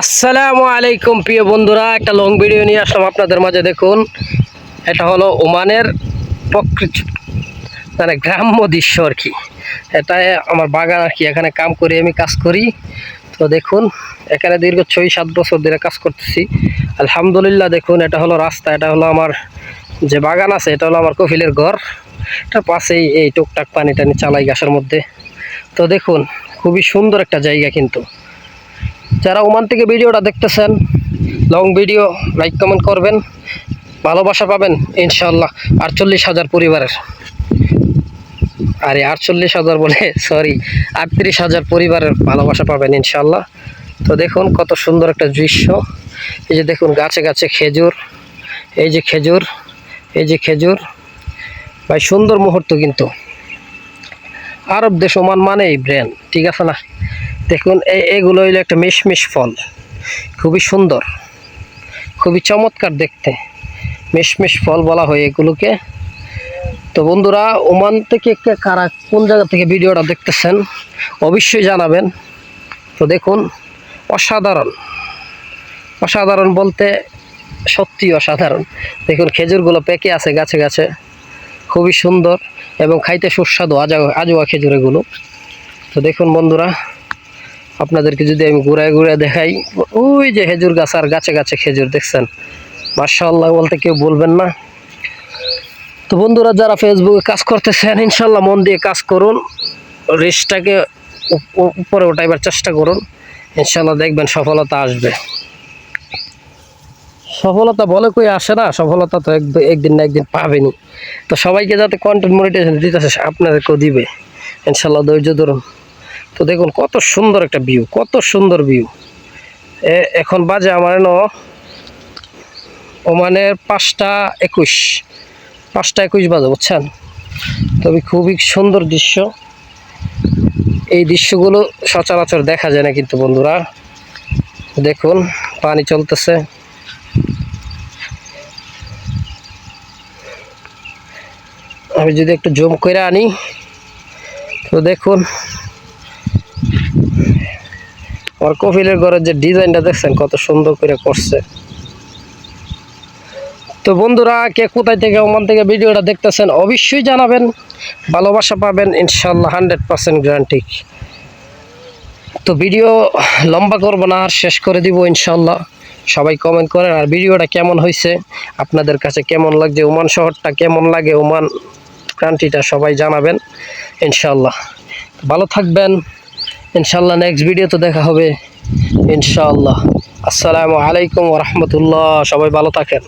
আসসালামু আলাইকুম, প্রিয় বন্ধুরা। একটা লং ভিডিও নিয়ে আসলাম আপনাদের মাঝে, দেখুন। এটা হলো ওমানের প্রকৃতি মানে গ্রাম্য দৃশ্য আর কি। এটা আমার বাগান আর কি, এখানে কাম করি, আমি কাজ করি। তো দেখুন, এখানে দীর্ঘ ছয় সাত বছর ধরে কাজ করতেছি। আলহামদুলিল্লাহ, দেখুন, এটা হলো রাস্তা, এটা হলো আমার যে বাগান আছে, এটা হলো আমার কফিলের ঘর। এটা পাশেই এই টুকটাক পানি টানি চালাই গাছের মধ্যে। তো দেখুন, খুবই সুন্দর একটা জায়গা কিন্তু। যারা ওমান থেকে ভিডিওটা দেখতেছেন লং ভিডিও লাইক কমেন্ট করবেন। ভালোবাসা পাবেন ইনশাল্লাহ আটচল্লিশ হাজার পরিবারের। আরে, আটচল্লিশ হাজার বলে সরি আটত্রিশ হাজার পরিবারের ভালোবাসা পাবেন ইনশাল্লাহ তো দেখুন কত সুন্দর একটা দৃশ্য। এই যে দেখুন, গাছে গাছে খেজুর। এই যে খেজুর, এই যে খেজুর। ভাই, সুন্দর মুহূর্ত কিন্তু। আরব দেশ, ওমান মানে এই ব্র্যান্ড ঠিক আছে না? দেখুন এগুলো হইল একটা মিশমিশ ফল। খুবই সুন্দর, খুবই চমৎকার দেখতে। মিশমিশ ফল বলা হয় এগুলোকে। তো বন্ধুরা, ওমান থেকে কারা কোন জায়গা থেকে ভিডিওটা দেখতেছেন, অবশ্যই জানাবেন। তো দেখুন, অসাধারণ। অসাধারণ বলতে সত্যি অসাধারণ। দেখুন, খেজুরগুলো পেকে আছে গাছে গাছে। খুবই সুন্দর এবং খাইতে সুস্বাদু আজা আজোয়া খেজুর এগুলো। তো দেখুন বন্ধুরা আপনাদেরকে যদি আমি ঘুরায় ঘুরে দেখাই, ওই যে খেজুর গাছ আর গাছে গাছে খেজুর, দেখছেন? মার্শাল্লাহ বলতে কেউ বলবেন না। তো বন্ধুরা, যারা ফেসবুকে কাজ করতেছেন ইনশাল্লাহ মন দিয়ে কাজ করুন। রেসটাকে উপরে ওঠাইবার চেষ্টা করুন। ইনশাল্লাহ দেখবেন সফলতা আসবে। সফলতা বলে কই আসে না? সফলতা তো এক- একদিন না একদিন পাবেনি। তো সবাইকে যাতে কন্টেন্ট মনিটাইজেশন দিতেছে, আপনাদেরকেও দিবে। ইনশাল্লাহ ধৈর্য ধরুন। তো দেখুন, কত সুন্দর একটা ভিউ কত সুন্দর ভিউ এখন বাজে আমার ন, ওমানের পাঁচটা একুশ পাঁচটা একুশ বাজে, বুঝছেন? তবে খুবই সুন্দর দৃশ্য। এই দৃশ্যগুলো সচরাচর দেখা যায় না কিন্তু বন্ধুরা। দেখুন, পানি চলতেছে। আমি যদি একটু জুম করে আনি, তো দেখুন আমার কফিলের ঘরের যে ডিজাইনটা দেখছেন, কত সুন্দর করে করছে। তো বন্ধুরা, কে কোথায় থেকে ওমান থেকে ভিডিওটা দেখতেছেন, অবশ্যই জানাবেন। ভালোবাসা পাবেন ইনশাল্লাহ হান্ড্রেড পার্সেন্ট গ্যারান্টি তো ভিডিও লম্বা করব না, আর শেষ করে দিব ইনশাল্লাহ সবাই কমেন্ট করেন, আর ভিডিওটা কেমন হয়েছে, আপনাদের কাছে কেমন লাগছে, ওমান শহরটা কেমন লাগে, ওমান কান্ট্রিটা সবাই জানাবেন ইনশাল্লাহ ভালো থাকবেন। ইনশাল্লাহ নেক্সট ভিডিও তো দেখা হবে। ইনশাল্লাহ। আসসালামু আলাইকুম রহমতুল্লাহ। সবাই ভালো থাকেন।